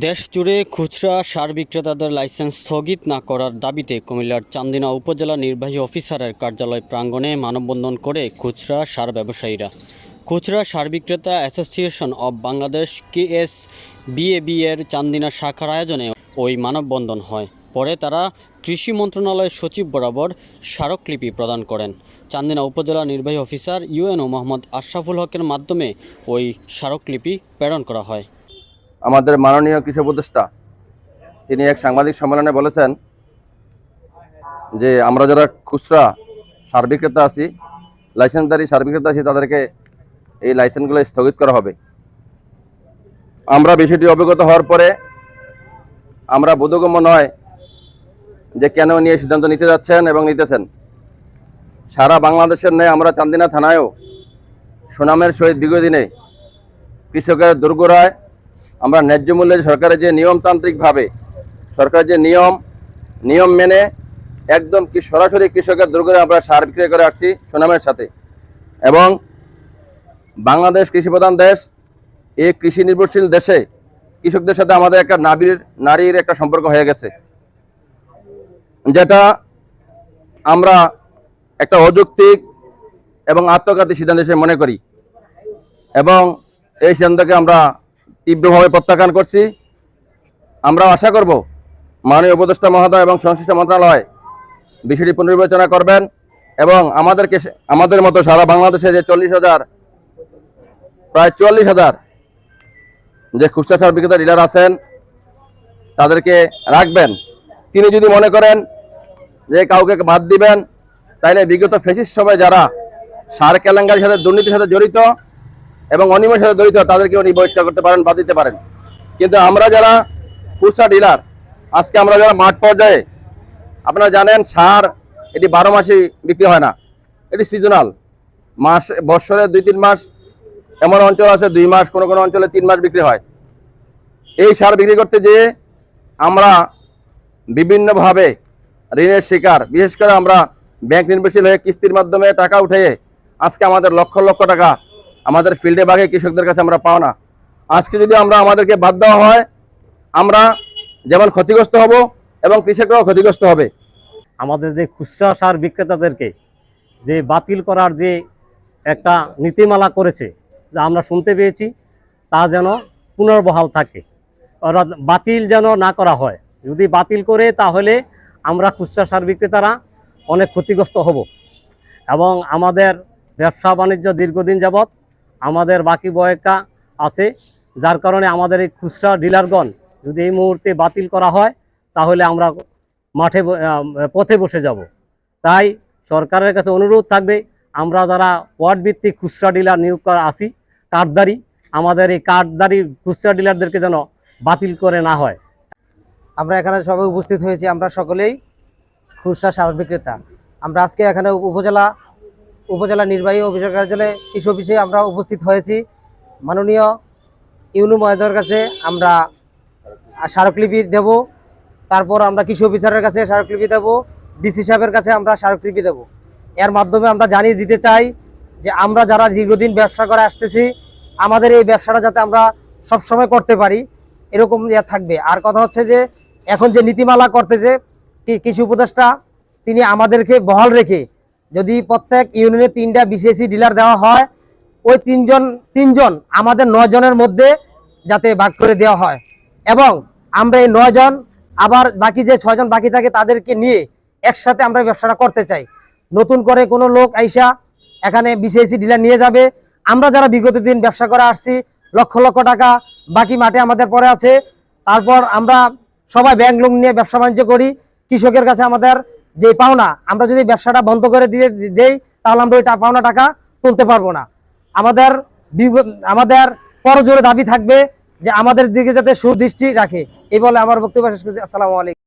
দেশ জুড়ে খুচরা সার বিক্রেতাদের লাইসেন্স স্থগিত না করার দাবিতে কুমিল্লার চান্দিনা উপজেলা নির্বাহী অফিসারের কার্যালয় প্রাঙ্গণে মানববন্ধন করে খুচরা সার ব্যবসায়ীরা। খুচরা সার বিক্রেতা association of Bangladesh KS BAB এর চান্দিনা শাখার আয়োজনে ওই মানববন্ধন হয়। পরে তারা কৃষি মন্ত্রণালয়ের সচিব বরাবর স্মারকলিপি প্রদান করেন। চান্দিনা উপজেলা নির্বাহী অফিসার ইউএনও মোহাম্মদ আশরাফুল হকের মাধ্যমে ওই স্মারকলিপি প্রেরণ করা হয়। আমাদের মাননীয় কৃষি উপদেষ্টা, তিনি এক সাংবাদিক সম্মেলনে বলেছেন যে, আমরা যারা খুচরা সার বিক্রেতা আছি, লাইসেন্সধারী সার বিক্রেতা আছি, তাদেরকে এই লাইসেন্সগুলো স্থগিত করা হবে। আমরা বিষয়টি অবগত হওয়ার পরে আমরা বোধগম্য নয় যে কেন নিয়ে সিদ্ধান্ত নিতে যাচ্ছেন এবং নিতেছেন। সারা বাংলাদেশের ন্যায় আমরা চান্দিনা থানায়ও সুনামের সহিত দীর্ঘদিনে কৃষকের দুর্গরায় আমরা ন্যায্য মূল্যে সরকারের যে নিয়মতান্ত্রিকভাবে সরকারের যে নিয়ম নিয়ম মেনে একদম কি সরাসরি কৃষকের দুর্গরে আমরা সার বিক্রয় করে আসছি সুনামের সাথে। এবং বাংলাদেশ কৃষি প্রধান দেশ, এই কৃষি নির্ভরশীল দেশে কৃষকদের সাথে আমাদের একটা নাবির, নারীর একটা সম্পর্ক হয়ে গেছে। যেটা আমরা একটা অযৌক্তিক এবং আত্মঘাতী সিদ্ধান্ত হিসেবে মনে করি। এবং এই সিদ্ধান্তকে আমরা তীব্রভাবে প্রত্যাখ্যান করছি। আমরা আশা করব মাননীয় উপদেষ্টা মহোদয় এবং সংশ্লিষ্ট মন্ত্রণালয় বিষয়টি পুনর্বিবেচনা করবেন এবং আমাদেরকে আমাদের মতো সারা বাংলাদেশে যে চল্লিশ হাজার, প্রায় চুয়াল্লিশ হাজার যে খুচরা সার বিক্রেতা ডিলার আছেন, তাদেরকে রাখবেন। তিনি যদি মনে করেন যে কাউকে বাদ দিবেন, তাইলে বিগত ফেসিস সময় যারা সার কেলেঙ্কারির সাথে, দুর্নীতির সাথে জড়িত এবং অনিয়মের সাথে জড়িত তাদেরকে উনি বহিষ্কার করতে পারেন বা দিতে পারেন। কিন্তু আমরা যারা খুচরা ডিলার আজকে আমরা যারা মাঠ পর্যায়ে, আপনারা জানেন সার এটি বারো মাসই বিক্রি হয় না। এটি সিজনাল মাস বৎসরে দুই তিন মাস, এমন অঞ্চল আছে দুই মাস, কোনো কোনো অঞ্চলে তিন মাস বিক্রি হয়। এই সার বিক্রি করতে যেয়ে আমরা বিভিন্নভাবে ঋণের শিকার। বিশেষ করে আমরা ব্যাংক নির্ভরশীল হয়ে কিস্তির মাধ্যমে টাকা উঠে আজকে আমাদের লক্ষ লক্ষ টাকা আমাদের ফিল্ডে বাগে কৃষকদের কাছে আমরা পাও না আজকে যদি আমরা আমাদেরকে বাদ দেওয়া হয়, আমরা যেমন ক্ষতিগ্রস্ত হব এবং কৃষকরাও ক্ষতিগ্রস্ত হবে। আমাদের যে খুচরা সার বিক্রেতাদেরকে যে বাতিল করার যে একটা নীতিমালা করেছে, যা আমরা শুনতে পেয়েছি, তা যেন পুনর্বহাল থাকে। অর্থাৎ বাতিল যেন না করা হয়। যদি বাতিল করে, তাহলে আমরা খুচরা সার বিক্রেতারা অনেক ক্ষতিগ্রস্ত হব। এবং আমাদের ব্যবসা বাণিজ্য দীর্ঘদিন যাবৎ আমাদের বাকি বয়কা আছে, যার কারণে আমাদের এই খুচরা ডিলারগণ যদি এই মুহূর্তে বাতিল করা হয়, তাহলে আমরা মাঠে পথে বসে যাব। তাই সরকারের কাছে অনুরোধ থাকবে, আমরা যারা ওয়ার্ড ভিত্তিক খুচরা ডিলার নিয়োগ করা আছি কার্ডদারি আমাদের এই কার্ডদারি খুচরা ডিলারদেরকে যেন বাতিল করে না হয়। আমরা এখানে সবাই উপস্থিত হয়েছি, আমরা সকলেই খুচরা সার বিক্রেতা। আমরা আজকে এখানে উপজেলা উপজেলা নির্বাহী অফিসার কার্যালয়ে কৃষি অফিসে আমরা উপস্থিত হয়েছি। মাননীয় ইউনু মহোদয়ের কাছে আমরা স্মারকলিপি দেব। তারপর আমরা কৃষি অফিসারের কাছে স্মারকলিপি দেব। ডিসি সাহেবের কাছে আমরা স্মারকলিপি দেব। এর মাধ্যমে আমরা জানিয়ে দিতে চাই যে আমরা যারা দীর্ঘদিন ব্যবসা করে আসতেছি, আমাদের এই ব্যবসাটা যাতে আমরা সবসময় করতে পারি, এরকম ইয়ে থাকবে। আর কথা হচ্ছে যে, এখন যে নীতিমালা করতেছে কৃষি উপদেষ্টা, তিনি আমাদেরকে বহাল রেখে যদি প্রত্যেক ইউনিয়নে তিনটা বিসিএসি ডিলার দেওয়া হয়, ওই তিনজন তিনজন আমাদের জনের মধ্যে যাতে ভাগ করে দেওয়া হয়। এবং আমরা এই জন, আবার বাকি যে ছয়জন বাকি থাকে তাদেরকে নিয়ে একসাথে আমরা ব্যবসাটা করতে চাই। নতুন করে কোনো লোক আইসা এখানে বিসিএসি ডিলার নিয়ে যাবে। আমরা যারা বিগত দিন ব্যবসা করে আসছি, লক্ষ লক্ষ টাকা বাকি মাঠে আমাদের পরে আছে। তারপর আমরা সবাই ব্যাংক লোন নিয়ে ব্যবসা বাণিজ্য করি। কৃষকের কাছে আমাদের যে পাওনা আমরা যদি ব্যবসাটা বন্ধ করে দিয়ে দেই, তাহলে আমরা ওই পাওনা টাকা তুলতে পারব না। আমাদের আমাদের করজোরে দাবি থাকবে যে আমাদের দিকে যাতে সুদৃষ্টি রাখে। এই বলে আমার বক্তব্য শেষ করছি। আসসালামু আলাইকুম।